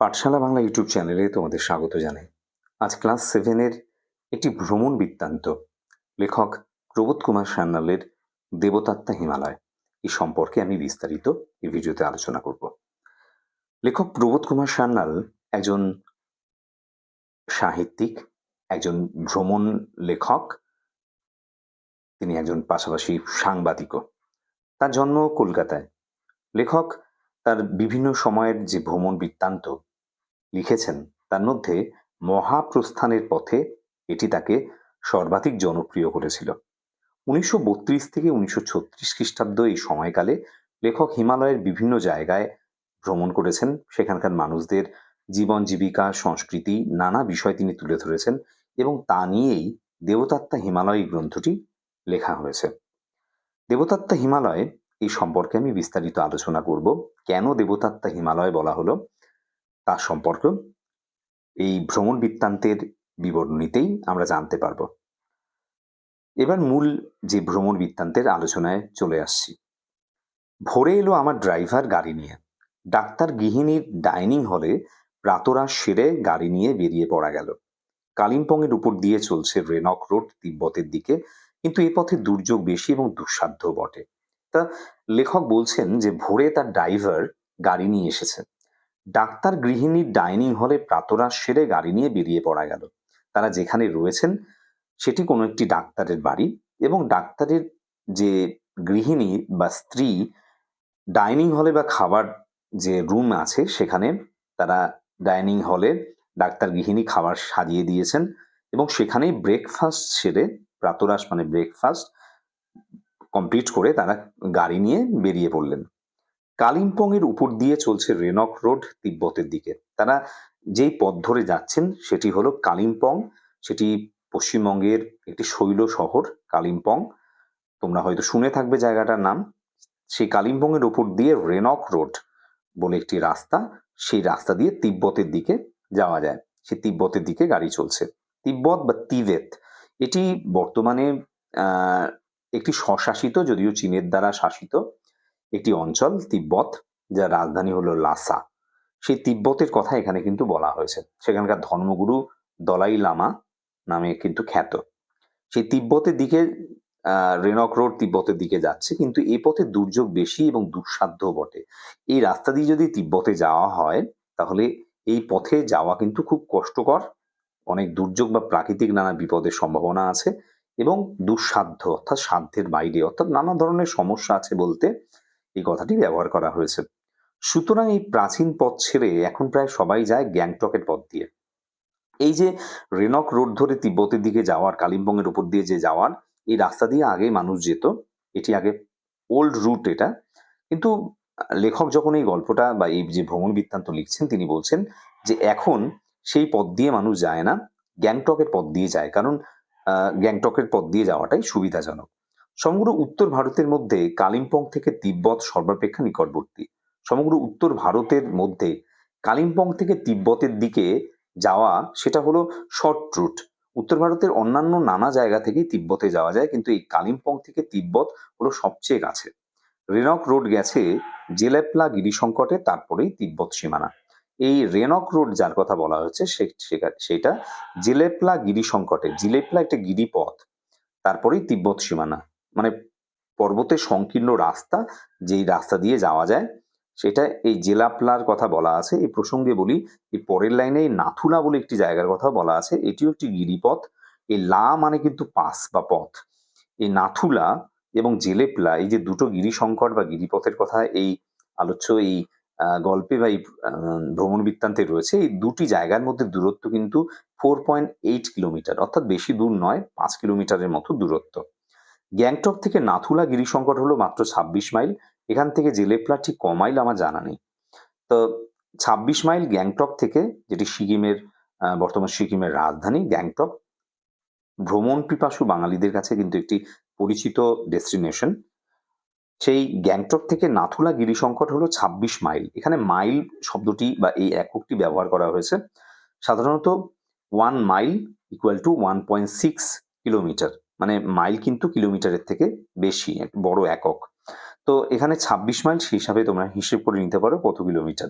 পাঠশালা Bangla YouTube চ্যানেলে তোমাদের স্বাগত জানাই। আজ ক্লাস সেভেনের একটি ভ্রমণ বৃত্তান্ত। লেখক প্রবোধ কুমার সান্যালের দেবতাত্মা হিমালয়। এই সম্পর্কে আমি বিস্তারিত এই ভিডিওতে আলোচনা করব। লেখক প্রবোধ কুমার সান্যাল একজন সাহিত্যিক, একজন ভ্রমণ লেখক, তিনি একজন পাশাপাশি সাংবাদিকও। তার জন্ম কলকাতায়। লেখক তার বিভিন্ন সময়ের যে ভ্রমণ বৃত্তান্ত লিখেছেন। তার মধ্যে মহাপ্রস্থানের পথে এটি তাকে সর্বাধিক জনপ্রিয় করেছিল। উনিশশো বত্রিশ থেকে উনিশশো ছত্রিশ খ্রিস্টাব্দ এই সময়কালে লেখক হিমালয়ের বিভিন্ন জায়গায় ভ্রমণ করেছেন। সেখানকার মানুষদের জীবন, জীবিকা, সংস্কৃতি, নানা বিষয় তিনি তুলে ধরেছেন এবং তা নিয়েই দেবতাত্মা হিমালয় গ্রন্থটি লেখা হয়েছে। দেবতাত্মা হিমালয় এই সম্পর্কে আমি বিস্তারিত আলোচনা করব। কেন দেবতাত্মা হিমালয় বলা হলো? তার সম্পর্ক এই ভ্রমণ বৃত্তান্তের বিবরণীতেই আমরা জানতে পারব। এবার মূল যে ভ্রমণ বৃত্তান্তের আলোচনায় চলে আসছি। ভোরে এলো আমার ড্রাইভার গাড়ি নিয়ে। ডাক্তার গৃহিণীর ডাইনিং হলে প্রাতরাশ সেরে গাড়ি নিয়ে বেরিয়ে পড়া গেল। কালিম্পংয়ের উপর দিয়ে চলছে রেনক রোড তিব্বতের দিকে, কিন্তু এ পথে দুর্যোগ বেশি এবং দুঃসাধ্য বটে। তা লেখক বলছেন যে ভোরে তার ড্রাইভার গাড়ি নিয়ে এসেছে ডাক্তার গৃহিণীর ডাইনিং হলে প্রাতরাশ সেরে গাড়ি নিয়ে বেরিয়ে পড়া গেল। তারা যেখানে রয়েছেন, সেটি কোনো একটি ডাক্তারের বাড়ি এবং ডাক্তারের যে গৃহিণী বা স্ত্রী ডাইনিং হলে বা খাবার যে রুম আছে, সেখানে তারা ডাইনিং হলে ডাক্তার গৃহিণী খাবার সাজিয়ে দিয়েছেন এবং সেখানেই ব্রেকফাস্ট সেরে প্রাতরাশ মানে ব্রেকফাস্ট কমপ্লিট করে তারা গাড়ি নিয়ে বেরিয়ে পড়লেন। কালিম্পংয়ের উপর দিয়ে চলছে রেনক রোড তিব্বতের দিকে। তারা যেই পথ ধরে যাচ্ছেন সেটি হলো কালিম্পং। সেটি পশ্চিমবঙ্গের একটি শৈল শহর, কালিম্পং। তোমরা হয়তো শুনে থাকবে জায়গাটার নাম। সেই কালিম্পংয়ের উপর দিয়ে রেনক রোড বলে একটি রাস্তা, সেই রাস্তা দিয়ে তিব্বতের দিকে যাওয়া যায়। সে তিব্বতের দিকে গাড়ি চলছে। তিব্বত বা তিবেত, এটি বর্তমানে একটি স্বশাসিত, যদিও চীনের দ্বারা শাসিত একটি অঞ্চল, তিব্বত, যার রাজধানী হলো লাসা। সেই তিব্বতের কথা এখানে কিন্তু বলা হয়েছে। সেখানকার ধর্মগুরু দলাই লামা নামে কিন্তু খ্যাত। সেই তিব্বতের দিকে রেনক রোড তিব্বতের দিকে যাচ্ছে, কিন্তু এই পথে দুর্যোগ বেশি এবং দুঃসাধ্য বটে। এই রাস্তা দিয়ে যদি তিব্বতে যাওয়া হয়, তাহলে এই পথে যাওয়া কিন্তু খুব কষ্টকর। অনেক দুর্যোগ বা প্রাকৃতিক নানা বিপদের সম্ভাবনা আছে এবং দুঃসাধ্য অর্থাৎ সাধ্যের বাইরে। অর্থাৎ নানা ধরনের সমস্যা আছে বলতে এই কথাটি ব্যবহার করা হয়েছে। সুতরাং এই প্রাচীন পথ ছেড়ে এখন প্রায় সবাই যায় গ্যাংটকের পথ দিয়ে। এই যে রেনক রোড ধরে তিব্বতের দিকে যাওয়ার, কালিম্পংয়ের উপর দিয়ে যে যাওয়ার, এই রাস্তা দিয়ে আগে মানুষ যেত। এটি আগে ওল্ড রুট এটা। কিন্তু লেখক যখন এই গল্পটা বা এই যে ভ্রমণ বৃত্তান্ত লিখছেন, তিনি বলছেন যে এখন সেই পথ দিয়ে মানুষ যায় না, গ্যাংটকের পথ দিয়ে যায়। কারণ গ্যাংটকের পথ দিয়ে যাওয়াটাই সুবিধাজনক। সমগ্র উত্তর ভারতের মধ্যে কালিম্পং থেকে তিব্বত সর্বাপেক্ষা নিকটবর্তী। সমগ্র উত্তর ভারতের মধ্যে কালিম্পং থেকে তিব্বতের দিকে যাওয়া সেটা হলো শর্ট রুট উত্তর ভারতের অন্যান্য নানা জায়গা থেকেই তিব্বতে যাওয়া যায়, কিন্তু এই কালিম্পং থেকে তিব্বত হলো সবচেয়ে কাছে। রেনক রোড গেছে জেলেপলা গিরিসংকটে তারপরেই তিব্বত সীমানা। এই রেনক রোড যার কথা বলা হচ্ছে সেটা- জিলেপলা গিরিসংকটে জিলেপলা একটা গিরিপথ, তারপরেই তিব্বত সীমানা। মানে পর্বতের সংকীর্ণ রাস্তা যেই রাস্তা দিয়ে যাওয়া যায়, সেটা এই জেলাপ্লার কথা বলা আছে। এই প্রসঙ্গে বলি এই পরের লাইনে নাথুলা বলে একটি জায়গার কথা বলা আছে। এটিও একটি গিরিপথ। এই লা মানে কিন্তু পাস বা পথ। এই নাথুলা এবং জেলেপলা এই যে দুটো গিরিসংকট বা গিরিপথের কথা এই আলোচ্য, এই গল্পে বা এই ভ্রমণ বৃত্তান্তে রয়েছে, এই দুটি জায়গার মধ্যে দূরত্ব কিন্তু ফোর পয়েন্ট এইট কিলোমিটার অর্থাৎ বেশি দূর নয়, পাঁচ কিলোমিটারের মতো দূরত্ব। গ্যাংটক থেকে নাথুলা গিরিসংকট হলো মাত্র ছাব্বিশ মাইল। এখান থেকে জেলেপলা ঠিক ক মাইল আমার জানা নেই। তো ছাব্বিশ মাইল গ্যাংটক থেকে, যেটি সিকিমের বর্তমান সিকিমের রাজধানী গ্যাংটক, ভ্রমণ পিপাসু বাঙালিদের কাছে কিন্তু একটি পরিচিত ডেস্টিনেশন। সেই গ্যাংটক থেকে নাথুলা গিরিসংকট হলো ছাব্বিশ মাইল। এখানে মাইল শব্দটি বা এই এককটি ব্যবহার করা হয়েছে। সাধারণত one mile equal to one point six kilometre. মানে মাইল কিন্তু কিলোমিটারের থেকে বেশি বড় একক। তো এখানে ছাব্বিশ মাইল সেই হিসাবে তোমরা হিসেব করে নিতে পারো কত কিলোমিটার।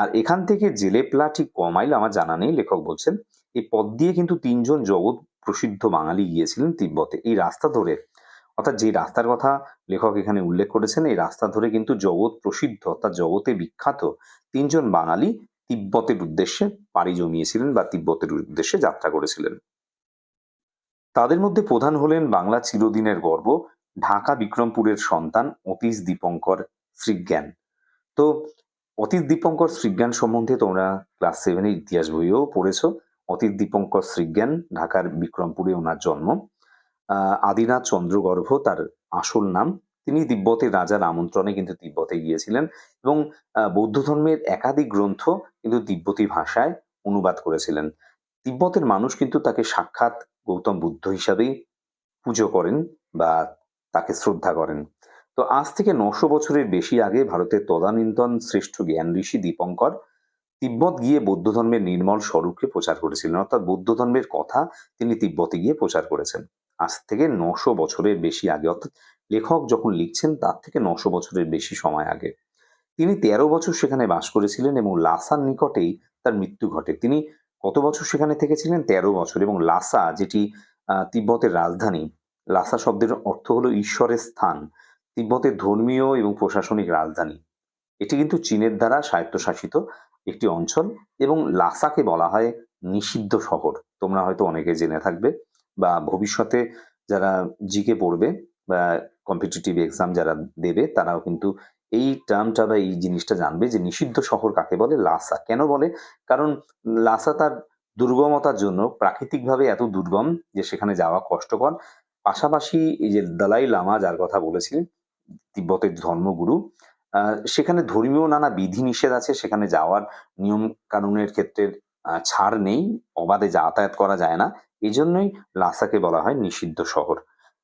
আর এখান থেকে জেলেপলা ঠিক ক মাইল আমার জানা নেই, লেখক বলছেন। এই পথ দিয়ে কিন্তু তিনজন জগৎ প্রসিদ্ধ বাঙালি গিয়েছিলেন তিব্বতে। এই রাস্তা ধরে, অর্থাৎ যে রাস্তার কথা লেখক এখানে উল্লেখ করেছেন, এই রাস্তা ধরে কিন্তু জগৎ প্রসিদ্ধ, অর্থাৎ জগতে বিখ্যাত তিনজন বাঙালি তিব্বতের উদ্দেশ্যে পাড়ি জমিয়েছিলেন বা তিব্বতের উদ্দেশ্যে যাত্রা করেছিলেন। তাদের মধ্যে প্রধান হলেন বাংলা চিরদিনের গর্ব, ঢাকা বিক্রমপুরের সন্তান অতীশ দীপঙ্কর শ্রীজ্ঞান। তো, অতীশ দীপঙ্কর শ্রীজ্ঞান সম্বন্ধে তোমরা ক্লাস সেভেনের ইতিহাস বইও পড়েছ। অতীশ দীপঙ্কর শ্রীজ্ঞান ঢাকার বিক্রমপুরে ওনার জন্ম। আদিনাথ চন্দ্রগর্ভ তার আসল নাম। তিনি তিব্বতের রাজার আমন্ত্রণে কিন্তু তিব্বতে গিয়েছিলেন এবং বৌদ্ধ ধর্মের একাধিক গ্রন্থ কিন্তু তিব্বতী ভাষায় অনুবাদ করেছিলেন। তিব্বতের মানুষ কিন্তু তাকে সাক্ষাৎ গৌতম বুদ্ধ হিসাবেই পুজো করেন বা তাকে শ্রদ্ধা করেন। তো আজ থেকে নশো বছরের বেশি আগে ভারতের তদানীন্তন শ্রেষ্ঠ জ্ঞান ঋষি দীপঙ্কর তিব্বত গিয়ে বৌদ্ধ ধর্মের নির্মল স্বরূপকে প্রচার করেছিলেন। অর্থাৎ বৌদ্ধ ধর্মের কথা তিনি তিব্বতে গিয়ে প্রচার করেছেন। আজ থেকে নশো বছরের বেশি আগে, অর্থাৎ লেখক যখন লিখছেন, তার থেকে নশো বছরের বেশি সময় আগে। তিনি তেরো বছর সেখানে বাস করেছিলেন এবং লাসার নিকটেই তার মৃত্যু ঘটে। তিনি কত বছর সেখানে থেকেছিলেন? তেরো বছর। এবং লাসা, যেটি তিব্বতের রাজধানী, লাসা শব্দের অর্থ হলো ঈশ্বরের স্থান, তিব্বতের ধর্মীয় এবং প্রশাসনিক রাজধানী। এটি কিন্তু চীনের দ্বারা স্বায়ত্তশাসিত একটি অঞ্চল এবং লাসাকে বলা হয় নিষিদ্ধ শহর। তোমরা হয়তো অনেকে জেনে থাকবে বা ভবিষ্যতে যারা জিকে পড়বে বা কম্পিটিটিভ এক্সাম যারা দেবে, তারাও কিন্তু এই টার্মটা বা এই জিনিসটা জানবে যে নিষিদ্ধ শহর কাকে বলে? লাসা কেন বলে? কারণ লাসা তার দুর্গমতার জন্য প্রাকৃতিকভাবে এত দুর্গম যে সেখানে যাওয়া কষ্টকর। পাশাপাশি এই যে দালাই লামা যার কথা বলেছিলেন, তিব্বতের ধর্মগুরু সেখানে ধর্মীয় নানা বিধি নিষেধ আছে, সেখানে যাওয়ার নিয়ম কানুনের ক্ষেত্রে ছাড় নেই, অবাধে যাতায়াত করা যায় না। এই জন্যই লাসাকে বলা হয় নিষিদ্ধ শহর।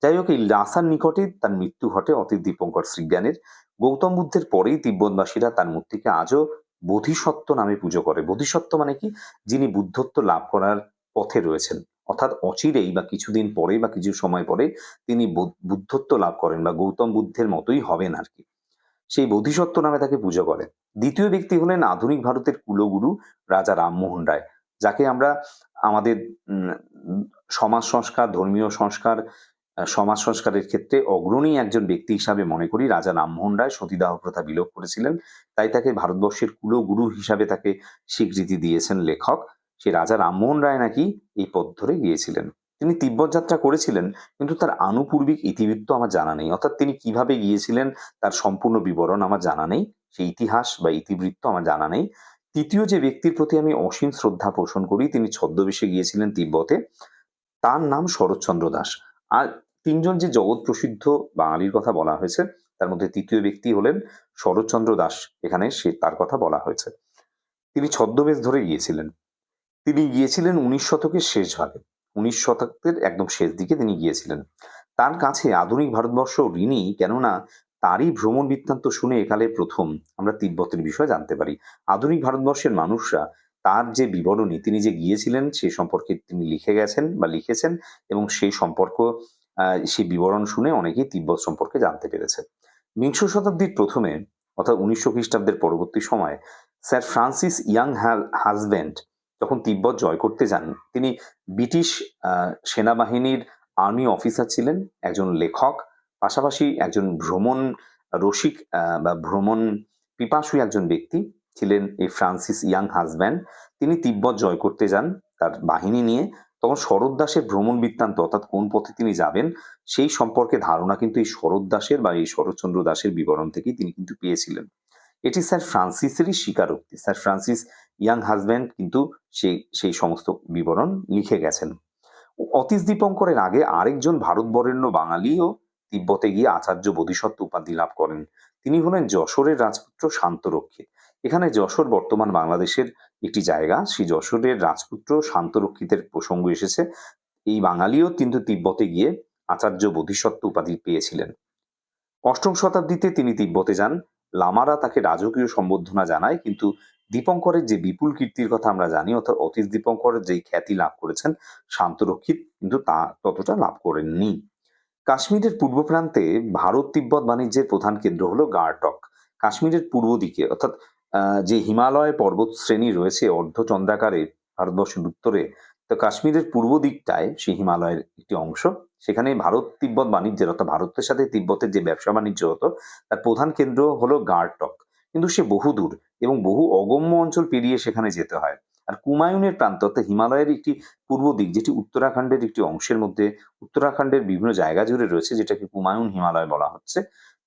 যাই হোক, এই লাসার নিকটে তার মৃত্যু ঘটে অতীত দীপঙ্কর শ্রীজ্ঞানের। গৌতম বুদ্ধের পরেই তিব্বতবাসীরা তার মূর্তিকে আজও বোধিসত্ত্ব নামে পুজো করে। বোধিসত্ত্ব মানে কি? যিনি বুদ্ধত্ব লাভ করার পথে রয়েছেন। অর্থাৎ অচিরেই বা কিছুদিন পরে বা কিছু সময় পরে তিনি বুদ্ধত্ব লাভ করেন বা গৌতম বুদ্ধের মতোই হবেন আর কি। সেই বোধিসত্ত্ব নামে তাকে পুজো করে। দ্বিতীয় ব্যক্তি হলেন আধুনিক ভারতের কুলগুরু রাজা রামমোহন রায়, যাকে আমরা আমাদের সমাজ সংস্কার, ধর্মীয় সংস্কার সমাজ সংস্কারের ক্ষেত্রে অগ্রণী একজন ব্যক্তি হিসাবে মনে করি রাজা রামমোহন রায়। সতীদাহ প্রথা বিলোপ করেছিলেন। তাই তাকে ভারতবর্ষের কুলগুরু হিসাবে তাকে স্বীকৃতি দিয়েছেন লেখক। সে রাজা রামমোহন রায় নাকি এই পথ ধরে গিয়েছিলেন। তিনি তিব্বত যাত্রা করেছিলেন, কিন্তু তার আনুপূর্বিক ইতিবৃত্ত আমার জানা নেই। অর্থাৎ তিনি কীভাবে গিয়েছিলেন, তার সম্পূর্ণ বিবরণ আমার জানা নেই। সেই ইতিহাস বা ইতিবৃত্ত আমার জানা নেই। তৃতীয় যে ব্যক্তির প্রতি আমি অসীম শ্রদ্ধা পোষণ করি, তিনি ছদ্মবেশে গিয়েছিলেন তিব্বতে। তার নাম শরৎচন্দ্র দাস। আর তিনজন যে জগৎ প্রসিদ্ধ বাঙালির কথা বলা হয়েছে, তার মধ্যে তৃতীয় ব্যক্তি হলেন শরৎচন্দ্র দাস। এখানে সে তার কথা বলা হয়েছে। তিনি ছদ্মবেশ ধরে গিয়েছিলেন। তিনি গিয়েছিলেন উনিশ শতকের শেষ ভাগে। উনিশ শতকের একদম শেষ দিকে তিনি গিয়েছিলেন। তার কাছে আধুনিক ভারতবর্ষ ঋণী, কেননা তারই ভ্রমণ বৃত্তান্ত শুনে একালে প্রথম। আমরা তিব্বতের বিষয়ে জানতে পারি। আধুনিক ভারতবর্ষের মানুষরা তার যে বিবরণী তিনি যে গিয়েছিলেন, সে সম্পর্কে তিনি লিখে গেছেন বা লিখেছেন এবং সেই সম্পর্ক সেই বিবরণ শুনে অনেকেই তিব্বত সম্পর্কে জানতে পেরেছে। বিংশ শতাব্দীর প্রথমে, অর্থাৎ উনিশশো খ্রিস্টাব্দের পরবর্তী সময়, স্যার ফ্রান্সিস ইয়াং হাজব্যান্ড যখন তিব্বত জয় করতে যান, তিনি ব্রিটিশ সেনাবাহিনীর আর্মি অফিসার ছিলেন, একজন লেখক, পাশাপাশি একজন ভ্রমণ রসিক বা ভ্রমণ পিপাসু একজন ব্যক্তি। ছিলেন এই ফ্রান্সিস ইয়াং হাজব্যান্ড। তিনি তিব্বত জয় করতে যান তার বাহিনী নিয়ে। তখন শরৎ দাসের ভ্রমণ বৃত্তান্ত, অর্থাৎ কোন পথে তিনি যাবেন, সেই সম্পর্কে ধারণা কিন্তু এই শরৎ দাসের বা এই শরৎচন্দ্র দাসের বিবরণ থেকেই তিনি কিন্তু পেয়েছিলেন। এটি স্যার ফ্রান্সিসেরই স্বীকারোক্তি। স্যার ফ্রান্সিস ইয়াং হাজব্যান্ড কিন্তু সেই সেই সমস্ত বিবরণ লিখে গেছেন। অতীশ দীপঙ্করের আগে আরেকজন ভারত বরেণ্য বাঙালিও তিব্বতে গিয়ে আচার্য বোধিসত্ত্ব উপাধি লাভ করেন। তিনি হলেন যশোরের রাজপুত্র শান্তরক্ষিত। এখানে যশোর বর্তমান বাংলাদেশের একটি জায়গা। সেই যশোরের রাজপুত্র শান্তরক্ষিতের প্রসঙ্গ এসেছে। এই বাঙালিও কিন্তু তিব্বতে গিয়ে আচার্য বোধিসত্ত্ব উপাধি পেয়েছিলেন। অষ্টম শতাব্দীতে তিনি তিব্বতে যান। লামারা তাকে রাজকীয় সম্বোধনা জানায়, কিন্তু দীপঙ্করের যে বিপুল কীর্তির কথা আমরা জানি, অর্থাৎ অতীশ দীপঙ্করের যে খ্যাতি লাভ করেছেন, শান্তরক্ষিত কিন্তু তা ততটা লাভ করেননি। কাশ্মীরের পূর্ব প্রান্তে ভারত তিব্বত বাণিজ্যের প্রধান কেন্দ্র হলো গার্টক। কাশ্মীরের পূর্ব দিকে, অর্থাৎ যে হিমালয় পর্বত শ্রেণি রয়েছে অর্ধচন্দ্রাকারে ভারতবর্ষের উত্তরে, তো কাশ্মীরের পূর্ব দিকটায় সেই হিমালয়ের একটি অংশ। সেখানে ভারত তিব্বত বাণিজ্যের অর্থাৎ ভারতের সাথে তিব্বতের যে ব্যবসা বাণিজ্য হতো, তার প্রধান কেন্দ্র হলো গার্টক। কিন্তু সে বহুদূর এবং বহু অগম্য অঞ্চল পেরিয়ে সেখানে যেতে হয়। আর কুমায়ুনের প্রান্ত, অর্থাৎ হিমালয়ের একটি পূর্ব দিক, যেটি উত্তরাখণ্ডের একটি অংশের মধ্যে, উত্তরাখণ্ডের বিভিন্ন জায়গা জুড়ে রয়েছে, যেটাকে কুমায়ুন হিমালয় বলা হচ্ছে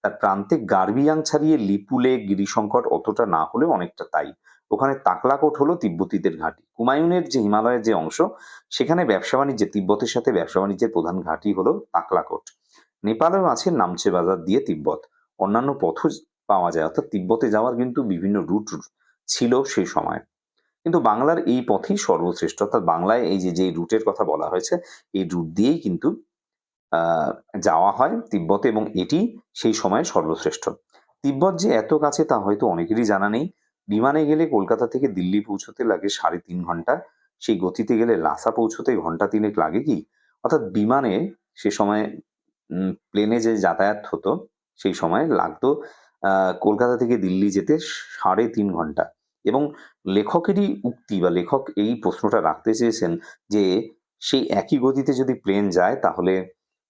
তার প্রান্তে গার্বিয়াং ছাড়িয়ে লিপুলে গিরিশঙ্কর অতটা না হলেও অনেকটা তাই। ওখানে তাকলাকোট হলো তিব্বতীদের ঘাঁটি। কুমায়ুনের যে হিমালয়ের যে অংশ, সেখানে ব্যবসা বাণিজ্যে, তিব্বতের সাথে ব্যবসা বাণিজ্যের প্রধান ঘাঁটি হলো তাকলাকোট। নেপালেও আছে নামচে বাজার দিয়ে তিব্বত। অন্যান্য পথও পাওয়া যায়, অর্থাৎ তিব্বতে যাওয়ার কিন্তু বিভিন্ন রুট ছিল সেই সময়। কিন্তু বাংলার এই পথই সর্বশ্রেষ্ঠ। অর্থাৎ বাংলায় এই যে যে রুটের কথা বলা হয়েছে, এই রুট দিয়েই কিন্তু যাওয়া হয় তিব্বতে এবং এটি সেই সময় সর্বশ্রেষ্ঠ। তিব্বত যে এত কাছে তা হয়তো অনেকেরই জানা নেই। বিমানে গেলে কলকাতা থেকে দিল্লি পৌঁছতে লাগে সাড়ে তিন ঘণ্টা। সেই গতিতে গেলে লাসা পৌঁছতে ঘণ্টা তিনেক লাগে কি? অর্থাৎ বিমানে সে সময় প্লেনে যে যাতায়াত হতো, সেই সময় লাগতো কলকাতা থেকে দিল্লি যেতে সাড়ে তিন ঘণ্টা। এবং লেখকেরই উক্তি বা লেখক এই প্রশ্নটা রাখতে চেয়েছেন যে, সেই একই গতিতে যদি প্লেন যায়, তাহলে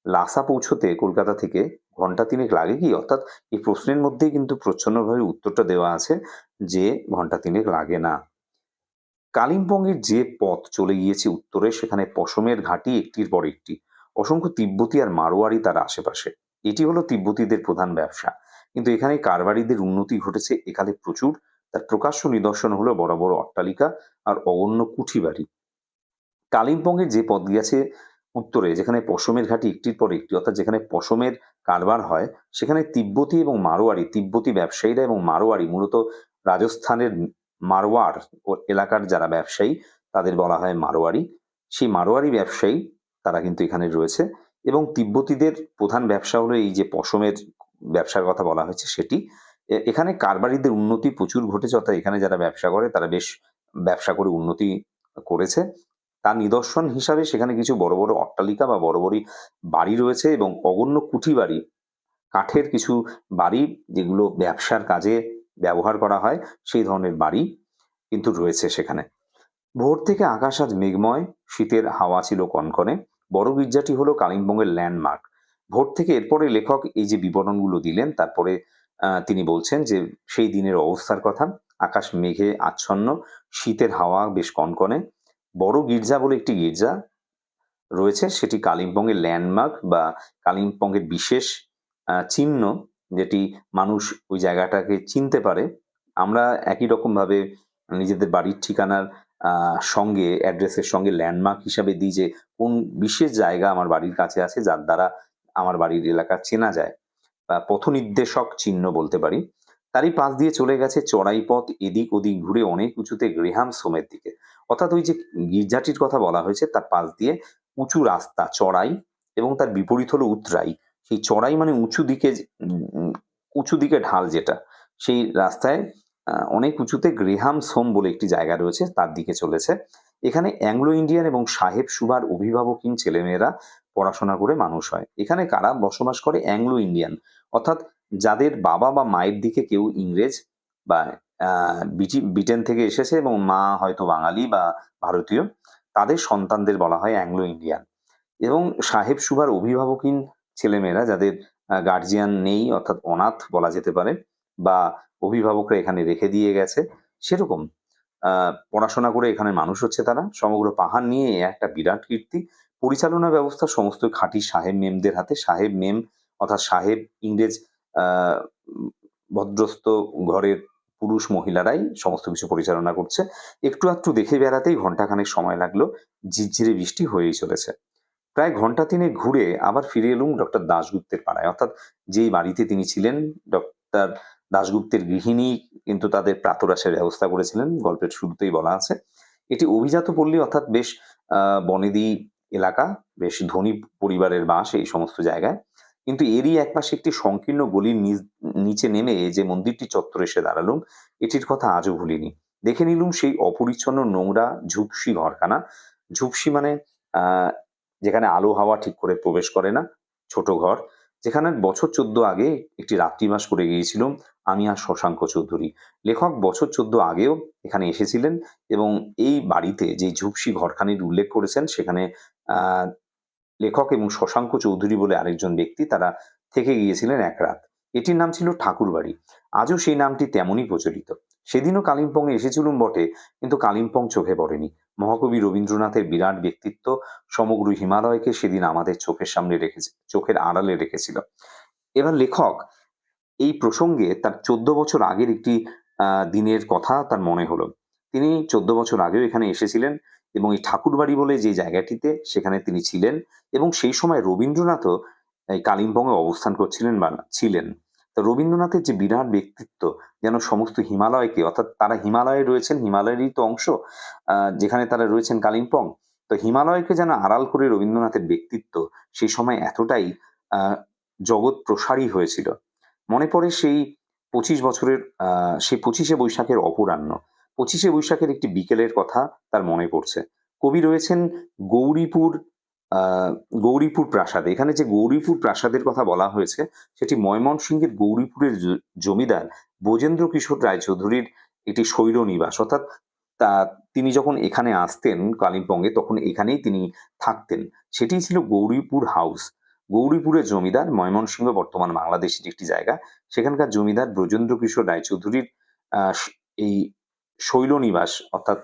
লাসা পৌঁছতে কলকাতা থেকে ঘণ্টা তিনেক লাগে কি? অর্থাৎ এই প্রশ্নের মধ্যেই কিন্তু প্রচ্ছন্নভাবে উত্তরটা দেওয়া আছে যে ঘণ্টা তিনেক লাগে না। কালিম্পংয়ের যে পথ চলে গিয়েছে উত্তরে, সেখানে পশমের ঘাঁটি একটির পর একটি। অসংখ্য তিব্বতী আর মারোয়ারি তার আশেপাশে। এটি হলো তিব্বতীদের প্রধান ব্যবসা। কিন্তু এখানে কারবারিদের উন্নতি ঘটেছে এখানে প্রচুর। তার প্রকাশ্য নিদর্শন হলো বড় বড় অট্টালিকা আর অগণ্য কুঠি বাড়ি কালিম্পংয়ের যে পথ গেছে উত্তরে, যেখানে পশমের ঘাটি একটির পর একটি, অর্থাৎ যেখানে পশমের কারবার হয়, সেখানে তিব্বতী এবং মারোয়ারি, তিব্বতী ব্যবসায়ীরা এবং মারোয়ারি মূলত রাজস্থানের মারওয়ার ও এলাকার যারা ব্যবসায়ী, তাদের বলা হয় মারোয়ারি। সেই মারোয়ারি ব্যবসায়ী তারা কিন্তু এখানে রয়েছে এবং তিব্বতীদের প্রধান ব্যবসা হলো এই যে পশমের ব্যবসার কথা বলা হয়েছে সেটি। এখানে কারবারিদের উন্নতি প্রচুর ঘটেছে, অর্থাৎ এখানে যারা ব্যবসা করে তারা বেশ ব্যবসা করে উন্নতি করেছে। তার নিদর্শন হিসাবে সেখানে কিছু বড় বড় অট্টালিকা বা বড় বড় বাড়ি রয়েছে এবং অগণ্য কুঠি বাড়ি। কাঠের কিছু বাড়ি যেগুলো ব্যবসার কাজে ব্যবহার করা হয়, সেই ধরনের বাড়ি কিন্তু রয়েছে সেখানে। ভোর থেকে আকাশ আজ মেঘময়, শীতের হাওয়া ছিল কনকনে। বড় গির্জাটি হলো কালিম্পংয়ের ল্যান্ডমার্ক। ভোর থেকে এরপরে লেখক এই যে বিবরণগুলো দিলেন, তারপরে তিনি বলছেন যে সেই দিনের অবস্থার কথা, আকাশ মেঘে আচ্ছন্ন, শীতের হাওয়া বেশ কনকনে। বড় গির্জা বলে একটি গির্জা রয়েছে। সেটি কালিম্পংয়ের ল্যান্ডমার্ক বা কালিম্পংয়ের বিশেষ চিহ্ন যেটি মানুষ ওই জায়গাটাকে চিনতে পারে। আমরা একই রকম ভাবে নিজেদের বাড়ির ঠিকানার সঙ্গে, অ্যাড্রেসের সঙ্গে ল্যান্ডমার্ক হিসাবে দিই যে কোন বিশেষ জায়গা আমার বাড়ির কাছে আছে যার দ্বারা আমার বাড়ির এলাকা চেনা যায়। বা পথনির্দেশক চিহ্ন বলতে পারি। তারই পাশ দিয়ে চলে গেছে চড়াই পথ এদিক ওদিক ঘুরে অনেক উঁচুতে গ্রেহাম সোমের দিকে। অর্থাৎ ওই যে গির্জাটির কথা বলা হয়েছে, তার পাশ দিয়ে উঁচু রাস্তা, চড়াই এবং তার বিপরীত হলো উতরাই। সেই চড়াই মানে উঁচু দিকে উঁচু দিকে ঢাল যেটা, সেই রাস্তায় অনেক উঁচুতে গ্রেহাম সোম বলে একটি জায়গা রয়েছে, তার দিকে চলেছে। এখানে অ্যাংলো ইন্ডিয়ান এবং সাহেব সুবার অভিভাবকহীন ছেলেমেয়েরা পড়াশোনা করে মানুষ হয়। এখানে কারা বসবাস করে? Anglo Indian. অর্থাৎ যাদের বাবা বা মায়ের দিকে কেউ ইংরেজ বা ব্রিটেন থেকে এসেছে এবং মা হয়তো বাঙালি বা ভারতীয়, তাদের সন্তানদের বলা হয় অ্যাংলো ইন্ডিয়ান। এবং সাহেব সুভার অভিভাবকহীন ছেলেমেয়েরা যাদের গার্জিয়ান নেই অর্থাৎ অনাথ বলা যেতে পারে বা অভিভাবকরা এখানে রেখে দিয়ে গেছে, সেরকম পড়াশোনা করে এখানে মানুষ হচ্ছে তারা। সমগ্র পাহাড় নিয়ে একটা বিরাট কীর্তি। পরিচালনা ব্যবস্থা সমস্ত খাঁটি সাহেব মেমদের হাতে। সাহেব মেম অর্থাৎ সাহেব ইংরেজ ভদ্রস্থ ঘরের পুরুষ মহিলারাই সমস্ত কিছু পরিচালনা করছে। একটু একটু দেখে বেড়াতেই ঘন্টাখানেক সময় লাগল, ঝিরঝিরে বৃষ্টি হয়েই চলেছে। প্রায় ঘণ্টা তিনে ঘুরে আবার ফিরে এলুম ডক্টর দাশগুপ্তের পাড়ায়। অর্থাৎ যেই বাড়িতে তিনি ছিলেন, ডক্টর দাশগুপ্তের গৃহিণী কিন্তু তাদের প্রাতরাশের ব্যবস্থা করেছিলেন, গল্পের শুরুতেই বলা আছে। এটি অভিজাত পল্লী, অর্থাৎ বেশ বনেদি এলাকা, বেশ ধনী পরিবারের বাস এই সমস্ত জায়গায়। কিন্তু এরই একপাশে একটি সংকীর্ণ গলির নিচ- নেমে যে মন্দিরটি চত্বরে এসে দাঁড়ালুম, এটির কথা আজও ভুলিনি। দেখে নিলুম সেই অপরিচ্ছন্ন নোংরা, ঝুপসি ঘরখানা। ঝুপসি মানে যেখানে আলো হাওয়া ঠিক করে প্রবেশ করে না, ছোট ঘর। যেখানে বছর চোদ্দ আগে একটি রাত্রিবাস করে গিয়েছিলাম, আমি আর শশাঙ্ক চৌধুরী। লেখক বছর চোদ্দ আগেও এখানে এসেছিলেন এবং এই বাড়িতে যে ঝুপসি ঘরখানির উল্লেখ করেছেন, সেখানে লেখক এবং শশাঙ্ক চৌধুরী বলে আরেকজন ব্যক্তি তারা থেকে গিয়েছিলেন এক রাত। এটির নাম ছিল ঠাকুরবাড়ি। আজও সেই নামটি তেমনই প্রচলিত। সেদিনও কালিম্পংয়ে এসেছিলুম বটে, কিন্তু কালিম্পং চোখে পড়েনি। মহাকবি রবীন্দ্রনাথের বিরাট ব্যক্তিত্ব সমগ্র হিমালয়কে সেদিন আমাদের চোখের সামনে রেখেছে, চোখের আড়ালে রেখেছিল। এবার লেখক এই প্রসঙ্গে তার চোদ্দ বছর আগের একটি দিনের কথা তার মনে হলো। তিনি চোদ্দ বছর আগেও এখানে এসেছিলেন। এবং এই ঠাকুরবাড়ি বলে যে জায়গাটিতে সেখানে তিনি ছিলেন এবং সেই সময় রবীন্দ্রনাথও এই কালিম্পংয়ে অবস্থান করছিলেন বা ছিলেন। তো রবীন্দ্রনাথের যে বিরাট ব্যক্তিত্ব, যেন সমস্ত হিমালয়কে, অর্থাৎ তারা হিমালয়ে রয়েছেন, হিমালয়েরই তো অংশ যেখানে তারা রয়েছেন কালিম্পং, তো হিমালয়কে যেন আড়াল করে রবীন্দ্রনাথের ব্যক্তিত্ব সেই সময় এতটাই জগৎ প্রসারী হয়েছিল। মনে পড়ে সেই পঁচিশ বছরের সেই পঁচিশে বৈশাখের অপরাহ্ন। পঁচিশে বৈশাখের একটি বিকেলের কথা তার মনে পড়ছে। কবি রয়েছেন গৌরীপুর গৌরীপুর প্রাসাদে। এখানে যে গৌরীপুর প্রাসাদের কথা বলা হয়েছে, সেটি ময়মনসিংহের গৌরীপুরের জমিদার ব্রজেন্দ্র কিশোর রায়চৌধুরীর একটি শৈল নিবাস অর্থাৎ তা, তিনি যখন এখানে আসতেন কালিম্পংয়ে, তখন এখানেই তিনি থাকতেন। সেটি ছিল গৌরীপুর হাউস। গৌরীপুরের জমিদার ময়মনসিংহ, বর্তমান বাংলাদেশের একটি জায়গা। সেখানকার জমিদার ব্রজেন্দ্র কিশোর রায়চৌধুরীর এই শৈলনিবাস, অর্থাৎ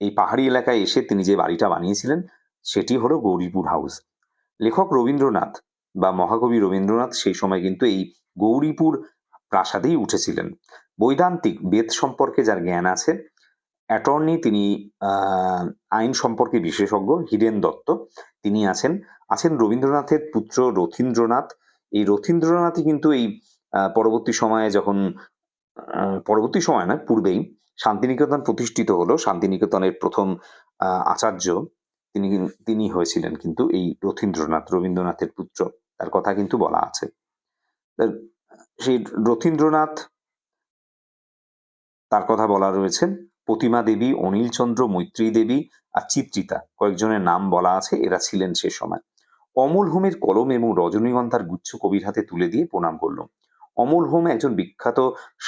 এই পাহাড়ি এলাকায় এসে তিনি যে বাড়িটা বানিয়েছিলেন, সেটি হলো গৌরীপুর হাউস। লেখক রবীন্দ্রনাথ বা মহাকবি রবীন্দ্রনাথ সেই সময় কিন্তু এই গৌরীপুর প্রাসাদেই উঠেছিলেন। বৈদান্তিক বেদ সম্পর্কে যার জ্ঞান আছে, অ্যাটর্নি তিনি আইন সম্পর্কে বিশেষজ্ঞ, হীরেন দত্ত তিনি আছেন। আছেন রবীন্দ্রনাথের পুত্র রথীন্দ্রনাথ। এই রথীন্দ্রনাথই কিন্তু এই পরবর্তী সময়ে যখন পরবর্তী সময় না পূর্বেই শান্তিনিকেতন প্রতিষ্ঠিত হলো। শান্তিনিকেতনের প্রথম আচার্য তিনি তিনি হয়েছিলেন কিন্তু এই রথীন্দ্রনাথ, রবীন্দ্রনাথের পুত্র। তার কথা কিন্তু বলা আছে। সেই রথীন্দ্রনাথ, তার কথা বলা রয়েছে, প্রতিমা দেবী, অনিলচন্দ্র, মৈত্রী দেবী আর চিত্রিতা। কয়েকজনের নাম বলা আছে, এরা ছিলেন সে সময়। অমল হোমের কলম এবং রজনীগন্ধার গুচ্ছ কবির হাতে তুলে দিয়ে প্রণাম করলাম অমল হোম একজন বিখ্যাত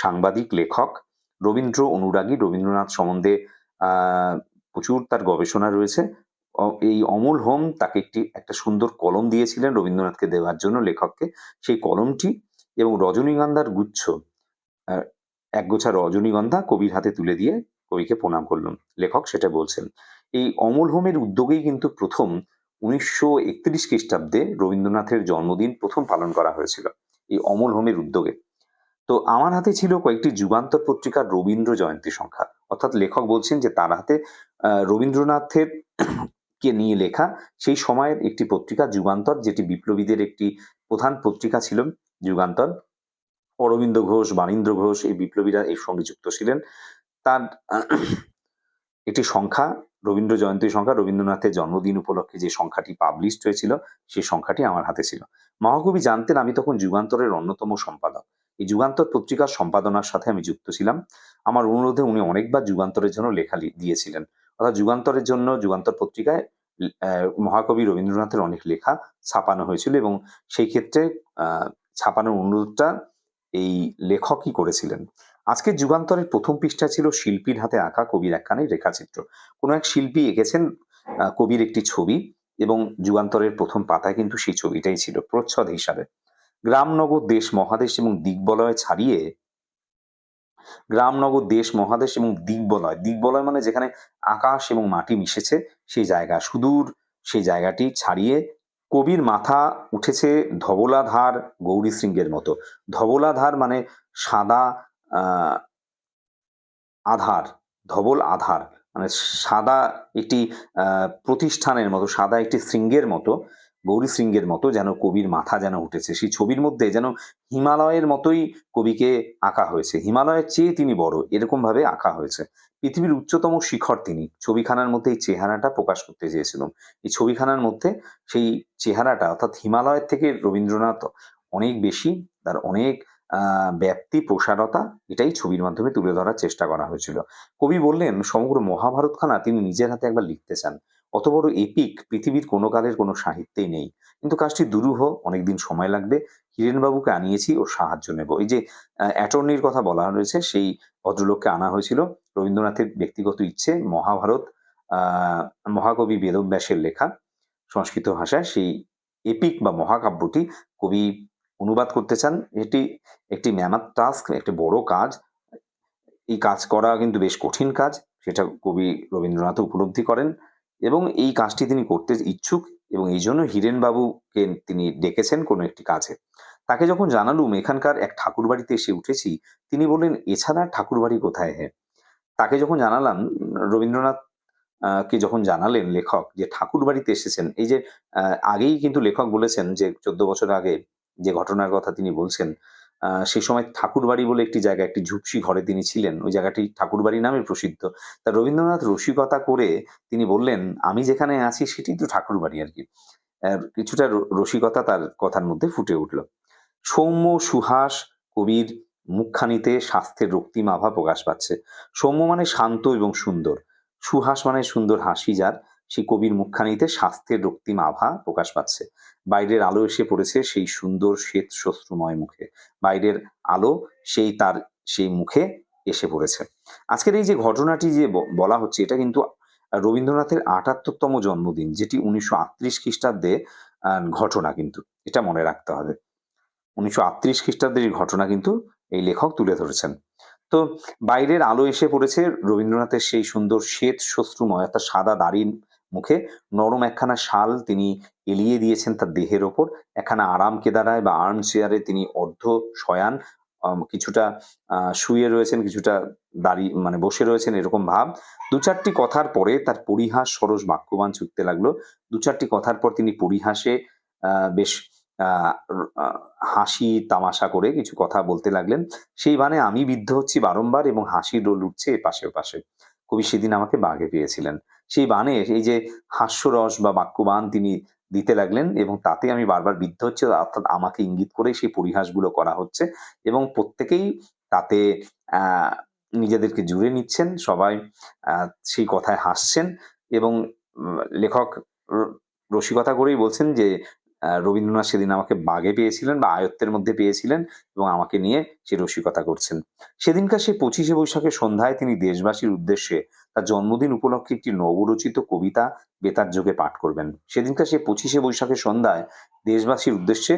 সাংবাদিক, লেখক। রবীন্দ্র অনুরাগী, রবীন্দ্রনাথ সম্বন্ধে প্রচুর তার গবেষণা রয়েছে। এই অমল হোম তাকে একটি, একটা সুন্দর কলম দিয়েছিলেন রবীন্দ্রনাথকে দেওয়ার জন্য লেখককে। সেই কলমটি এবং রজনীগন্ধার গুচ্ছ একগোছা রজনীগন্ধা কবির হাতে তুলে দিয়ে কবিকে প্রণাম করলাম লেখক সেটা বলছেন। এই অমল হোমের উদ্যোগেই কিন্তু প্রথম উনিশশো একত্রিশ খ্রিস্টাব্দে রবীন্দ্রনাথের জন্মদিন প্রথম পালন করা হয়েছিল। এই অমল হোমের উদ্যোগে। তো আমার হাতে ছিল কয়েকটি যুগান্তর পত্রিকার রবীন্দ্র জয়ন্তী সংখ্যা। অর্থাৎ লেখক বলছেন যে তার হাতে রবীন্দ্রনাথের কে নিয়ে লেখা সেই সময়ের একটি পত্রিকা যুগান্তর, যেটি বিপ্লবীদের একটি প্রধান পত্রিকা ছিল যুগান্তর। অরবিন্দ ঘোষ, বাণীন্দ্র ঘোষ এই বিপ্লবীরা এর সঙ্গে যুক্ত ছিলেন। তার একটি সংখ্যা রবীন্দ্র জয়ন্তী সংখ্যা, রবীন্দ্রনাথের জন্মদিন উপলক্ষে যে সংখ্যাটি পাবলিশড হয়েছিল সেই সংখ্যাটি আমার হাতে ছিল। মহাকবি জানতেন আমি তখন যুগান্তরের অন্যতম সম্পাদক। এই যুগান্তর পত্রিকার সম্পাদনার সাথে আমি যুক্ত ছিলাম। আমার অনুরোধে উনি অনেকবার যুগান্তরের জন্য লেখা দিয়েছিলেন। অর্থাৎ যুগান্তরের জন্য যুগান্তর পত্রিকায় মহাকবি রবীন্দ্রনাথের অনেক লেখা ছাপানো হয়েছিল এবং সেই ক্ষেত্রে ছাপানোর অনুরোধটা এই লেখকই করেছিলেন। আজকের যুগান্তরের প্রথম পৃষ্ঠা ছিল শিল্পীর হাতে আঁকা কবির একখানি রেখাচিত্র। কোনো এক শিল্পী এঁকেছেন কবির একটি ছবি এবং যুগান্তরের প্রথম পাতায় কিন্তু সেই ছবিটাই ছিল প্রচ্ছদ হিসাবে। গ্রামনগর দেশ মহাদেশ এবং দিগ্বলয় ছাড়িয়ে গ্রামনগর দেশ মহাদেশ এবং দিগ্বলয় দিগ্বলয় মানে যেখানে আকাশ এবং মাটি মিশেছে, সেই জায়গা। সুদূর সেই জায়গাটি ছাড়িয়ে কবির মাথা উঠেছে ধবলাধার গৌরী শৃঙ্গের মতো। ধবলাধার মানে সাদা আধার, ধবল আধার মানে সাদা একটি প্রতিষ্ঠানের মতো, সাদা একটি শৃঙ্গের মতো, গৌরী শৃঙ্গের মতো যেন কবির মাথা যেন উঠেছে। সেই ছবির মধ্যে যেন হিমালয়ের মতোই কবিকে আঁকা হয়েছে। হিমালয়ের চেয়ে তিনি বড় এরকম ভাবে আঁকা হয়েছে। পৃথিবীর উচ্চতম শিখর তিনি। ছবিখানার মধ্যে এই চেহারাটা প্রকাশ করতে চেয়েছিলাম। এই ছবিখানার মধ্যে সেই চেহারাটা, অর্থাৎ হিমালয়ের থেকে রবীন্দ্রনাথ অনেক বেশি, তার অনেক ব্যাপ্তি প্রসারতা এটাই ছবির মাধ্যমে তুলে ধরার চেষ্টা করা হয়েছিল। কবি বললেন, সমগ্র মহাভারতখানা তিনি নিজের হাতে একবার লিখতে চান। অত বড় এপিক পৃথিবীর কোনো কালের কোনো সাহিত্যেই নেই। কিন্তু কাজটি দুরূহ, অনেকদিন সময় লাগবে। হিরেনবাবুকে আনিয়েছি ও সাহায্য নেব। এই যে অ্যাটর্নির কথা বলা রয়েছে সেই ভদ্রলোককে আনা হয়েছিল। রবীন্দ্রনাথের ব্যক্তিগত ইচ্ছে, মহাভারত মহাকবি বেদব্যাসের লেখা, সংস্কৃত ভাষায় সেই এপিক বা মহাকাব্যটি কবি অনুবাদ করতে চান, এটি একটি ম্যামাত টাস্ক একটি বড় কাজ। এই কাজ করা কিন্তু বেশ কঠিন কাজ, সেটা কবি রবীন্দ্রনাথ উপলব্ধি করেন এবং এই কাজটি তিনি করতে ইচ্ছুক এবং এই জন্য হিরেনবাবুকে তিনি ডেকেছেন কোনো একটি কাজে। তাকে যখন জানালুম, এখানকার এক ঠাকুর বাড়িতে এসে উঠেছি, তিনি বললেন, এছাড়া ঠাকুর বাড়ি কোথায় হে? তাকে যখন জানালাম, রবীন্দ্রনাথ কে যখন জানালেন লেখক যে ঠাকুর বাড়িতে এসেছেন, এই যে আগেই কিন্তু লেখক বলেছেন যে চোদ্দ বছর আগে যে ঘটনার কথা তিনি বলছেন সেই সময় ঠাকুরবাড়ি বলে একটি জায়গা, একটি ঝুপসি ঘরে তিনি ছিলেন। ওই জায়গাটি ঠাকুরবাড়ি নামে প্রসিদ্ধ। তা রবীন্দ্রনাথ রসিকতা করে তিনি বললেন, আমি যেখানে আছি সেটি তো ঠাকুরবাড়ি আর কি। কিছুটা রসিকতা তার কথার মধ্যে ফুটে উঠল। সৌম্য, সুহাস, কবির মুখখানিতে স্বাস্থ্যের রক্তিম আভা প্রকাশ পাচ্ছে। সৌম্য মানে শান্ত এবং সুন্দর। সুহাস মানে সুন্দর হাসি যার। সেই কবির মুখখানিতে স্বাস্থ্যের রক্তিম আভা প্রকাশ পাচ্ছে। বাইরের আলো এসে পড়েছে সেই সুন্দর শ্বেত শস্ত্রময় মুখে। বাইরের আলো সেই তার সেই মুখে এসে পড়েছে। আজকের এই যে ঘটনাটি যে বলা হচ্ছে, এটা কিন্তু রবীন্দ্রনাথের আটাত্তরতম জন্মদিন, যেটি উনিশশো আটত্রিশ খ্রিস্টাব্দে ঘটনা কিন্তু। এটা মনে রাখতে হবে। উনিশশো আটত্রিশ খ্রিস্টাব্দের ঘটনা কিন্তু এই লেখক তুলে ধরেছেন। তো বাইরের আলো এসে পড়েছে রবীন্দ্রনাথের সেই সুন্দর শ্বেত শস্ত্রময় অর্থাৎ সাদা দাড়ির মুখে নরম একখানা শাল তিনি এলিয়ে দিয়েছেন তার দেহের ওপর। একখানা আরাম কেদারায় বা আর্ম চেয়ারে তিনি অর্ধ শয়ান কিছুটা শুয়ে রয়েছেন, কিছুটা দাঁড়িয়ে মানে বসে রয়েছেন এরকম ভাব। দু চারটি কথার পরে তার পরিহাস সরস বাক্যবান ছুটতে লাগল। দু চারটি কথার পর তিনি পরিহাসে বেশ হাসি, তামাশা করে কিছু কথা বলতে লাগলেন। সেই বানে আমি বিদ্ধ হচ্ছি বারংবার এবং হাসির রোল উঠছে পাশে পাশে কবি সেদিন আমাকে বাগে পেয়েছিলেন। সেই বানে এই যে হাস্যরস বা বাক্যবান তিনি দিতে লাগলেন এবং তাতে আমি বারবার বিদ্ধ হচ্ছে, অর্থাৎ আমাকে ইঙ্গিত করে সেই পরিহাসগুলো করা হচ্ছে এবং প্রত্যেকেই তাতে নিজেদেরকে জুড়ে নিচ্ছেন, সবাই সেই কথায় হাসছেন এবং লেখক রসিকতা করেই বলছেন যে রবীন্দ্রনাথ সেদিন আমাকে বাগে পেয়েছিলেন বা আয়ত্তের মধ্যে পেয়েছিলেন এবং আমাকে নিয়ে সে রসিকতা করছেন। সেদিনকার সে পঁচিশে বৈশাখের সন্ধ্যায় তিনি দেশবাসীর উদ্দেশ্যে তার জন্মদিন উপলক্ষে একটি নবরচিত কবিতা বেতার যোগে পাঠ করবেন। সেদিনকার সে পঁচিশে বৈশাখের সন্ধ্যায় দেশবাসীর উদ্দেশ্যে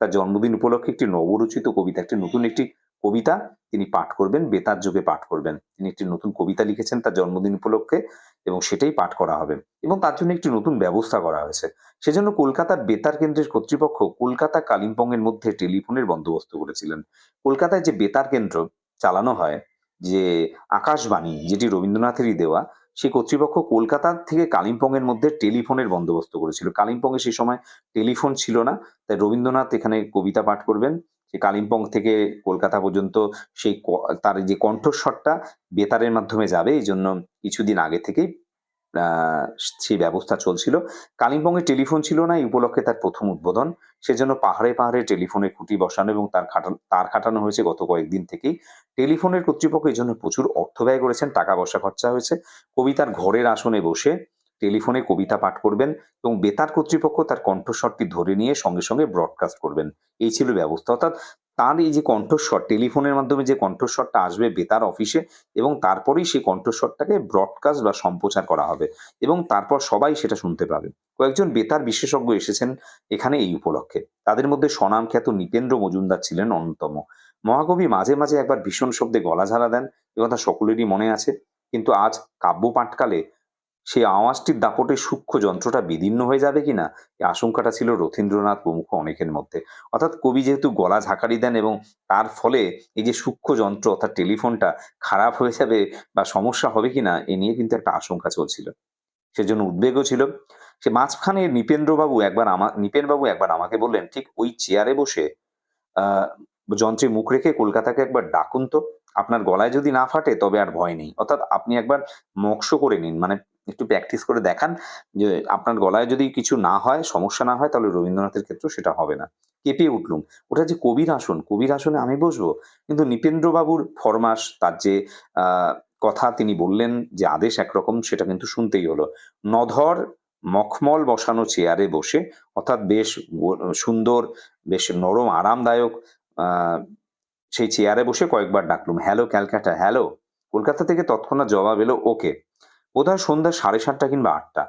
তার জন্মদিন উপলক্ষে একটি নবরচিত কবিতা, একটি নতুন একটি কবিতা তিনি পাঠ করবেন, বেতার যোগে পাঠ করবেন। তিনি একটি নতুন কবিতা লিখেছেন তার জন্মদিন উপলক্ষে এবং সেটাই পাঠ করা হবে এবং তার জন্য একটি নতুন ব্যবস্থা করা হয়েছে। সেজন্য কলকাতার বেতার কেন্দ্রের কর্তৃপক্ষ কলকাতা কালিম্পংয়ের মধ্যে টেলিফোনের বন্দোবস্ত করেছিলেন। কলকাতায় যে বেতার কেন্দ্র চালানো হয় যে আকাশবাণী, যেটি রবীন্দ্রনাথেরই দেওয়া সেই কর্তৃপক্ষ কলকাতা থেকে কালিম্পংয়ের মধ্যে টেলিফোনের বন্দোবস্ত করেছিল। কালিম্পংয়ে সেই সময় টেলিফোন ছিল না, তাই রবীন্দ্রনাথ এখানে কবিতা পাঠ করবেন। সে কালিম্পং থেকে কলকাতা পর্যন্ত সেই তার যে কণ্ঠস্বরটা বেতারের মাধ্যমে যাবে এই জন্য কিছুদিন আগে থেকেই সেই ব্যবস্থা চলছিল। কালিম্পংয়ে টেলিফোন ছিল না, এই উপলক্ষে তার প্রথম উদ্বোধন। সেজন্য পাহাড়ে পাহাড়ে টেলিফোনে খুঁটি বসানো এবং তার খাটানো তার খাটানো হয়েছে গত কয়েকদিন থেকেই। টেলিফোনের কর্তৃপক্ষ এই জন্য প্রচুর অর্থ ব্যয় করেছেন, টাকা পয়সা খরচা হয়েছে। কবিতার ঘরের আসনে বসে টেলিফোনে কবিতা পাঠ করবেন এবং বেতার কর্তৃপক্ষ তার কণ্ঠস্বরটি ধরে নিয়ে সঙ্গে সঙ্গে ব্রডকাস্ট করবেন। এই ছিল ব্যবস্থা। অর্থাৎ তার এই যে কণ্ঠস্বর, টেলিফোনের মাধ্যমে যে কণ্ঠস্বরটা আসবে বেতার অফিসে এবং তারপরেই সেই কণ্ঠস্বরটাকে ব্রডকাস্ট বা সম্প্রচার করা হবে এবং তারপর সবাই সেটা শুনতে পাবে। কয়েকজন বেতার বিশেষজ্ঞ এসেছেন এখানে এই উপলক্ষে। তাদের মধ্যে স্বনামখ্যাত নিপেন্দ্র মজুমদার ছিলেন অন্যতম। মহাকবি মাঝে মাঝে একবার ভীষণ শব্দে গলা ঝাড়া দেন তা সকলেরই মনে আছে। কিন্তু আজ কাব্য পাঠকালে সেই আওয়াজটির দাপটে সূক্ষ্ম যন্ত্রটা বিদীর্ণ হয়ে যাবে কিনা, এই আশঙ্কাটা ছিল রথীন্দ্রনাথ প্রমুখ অনেকের মধ্যে। অর্থাৎ কবি যেহেতু গলা ঝাঁকারি দেন এবং তার ফলে এই যে সূক্ষ্ম যন্ত্র অর্থাৎ টেলিফোনটা খারাপ হয়ে যাবে বা সমস্যা হবে কিনা, এ নিয়ে কিন্তু একটা আশঙ্কা চলছিল। সেজন্য উদ্বেগও ছিল। সে মাঝখানে নৃপেন্দ্রবাবু একবার আমা, নৃপেনবাবু একবার আমাকে বললেন, ঠিক ওই চেয়ারে বসে আহ যন্ত্রে মুখ রেখে কলকাতাকে একবার ডাকুন তো। আপনার গলায় যদি না ফাটে তবে আর ভয় নেই। অর্থাৎ আপনি একবার মক্স করে নিন। মানে একটু প্র্যাকটিস করে দেখান যে আপনার গলায় যদি কিছু না হয়, সমস্যা না হয়, তাহলে রবীন্দ্রনাথের ক্ষেত্রেও সেটা হবে না। কেঁপে উঠলুম। ওটা যে কবির আসন, কবির আসনে আমি বসবো? কিন্তু নৃপেন্দ্রবাবুর ফরমাস তার যে কথা তিনি বললেন যে আদেশ একরকম, সেটা কিন্তু শুনতেই হলো। নধর মখমল বসানো চেয়ারে বসে, অর্থাৎ বেশ সুন্দর, বেশ নরম, আরামদায়ক সেই চেয়ারে বসে কয়েকবার ডাকলুম হ্যালো ক্যালকাটা হ্যালো কলকাতা থেকে তৎক্ষণাৎ জবাব এলো ওকে বোধহয় সন্ধ্যা সাড়ে সাতটা কিংবা আটটা।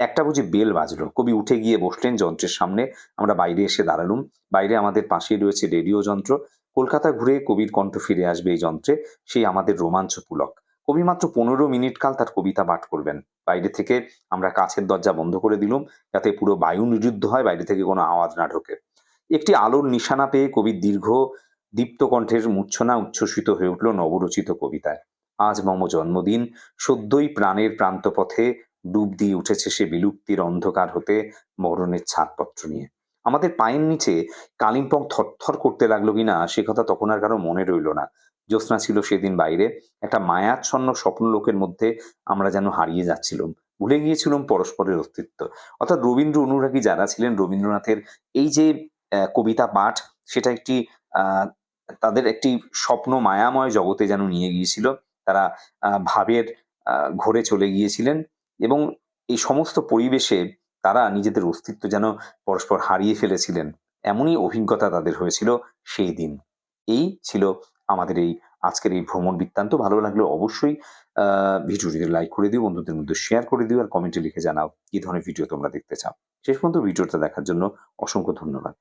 একটা বুঝি বেল বাজলো। কবি উঠে গিয়ে বসলেন যন্ত্রের সামনে। আমরা বাইরে এসে দাঁড়ালুম। বাইরে আমাদের পাশেই রয়েছে রেডিও যন্ত্র। কলকাতা ঘুরে কবির কণ্ঠ ফিরে আসবে এই যন্ত্রে। সেই আমাদের রোমাঞ্চ পুলক কবি মাত্র পনেরো মিনিট কাল তার কবিতা পাঠ করবেন। বাইরে থেকে আমরা কাছের দরজা বন্ধ করে দিলুম যাতে পুরো বায়ু নিরুদ্ধ হয়, বাইরে থেকে কোনো আওয়াজ না ঢোকে। একটি আলোর নিশানা পেয়ে কবির দীর্ঘ দীপ্ত কণ্ঠের মূর্ছনা উচ্ছ্বসিত হয়ে উঠল নবরচিত কবিতায়। আজ মম জন্মদিন। সদ্যই প্রাণের প্রান্তপথে ডুব দিয়ে উঠেছে সে বিলুপ্তির অন্ধকার হতে মরণের ছাড়পত্র নিয়ে। আমাদের পায়ের নিচে কালিম্পং থরথর করতে লাগল কিনা, সে কথা তখন আর কারও মনে রইল না। জ্যোৎস্না ছিল সেদিন বাইরে। একটা মায়াচ্ছন্ন স্বপ্ন লোকের মধ্যে আমরা যেন হারিয়ে যাচ্ছিলাম। ভুলে গিয়েছিলাম পরস্পরের অস্তিত্ব। অর্থাৎ রবীন্দ্র অনুরাগী যারা ছিলেন, রবীন্দ্রনাথের এই যে কবিতা পাঠ, সেটা একটি তাদের একটি স্বপ্ন মায়াময় জগতে যেন নিয়ে গিয়েছিল। তারা ভাবের ঘোরে চলে গিয়েছিলেন এবং এই সমস্ত পরিবেশে তারা নিজেদের অস্তিত্ব যেন পরস্পর হারিয়ে ফেলেছিলেন। এমনই অভিজ্ঞতা তাদের হয়েছিল সেই দিন। এই ছিল আমাদের এই আজকের এই ভ্রমণ বৃত্তান্ত। ভালো লাগলে অবশ্যই ভিডিওটিতে লাইক করে দিও, বন্ধুদের মধ্যে শেয়ার করে দিও আর কমেন্টে লিখে জানাও কি ধরনের ভিডিও তোমরা দেখতে চাও। শেষ পর্যন্ত ভিডিওটা দেখার জন্য অসংখ্য ধন্যবাদ।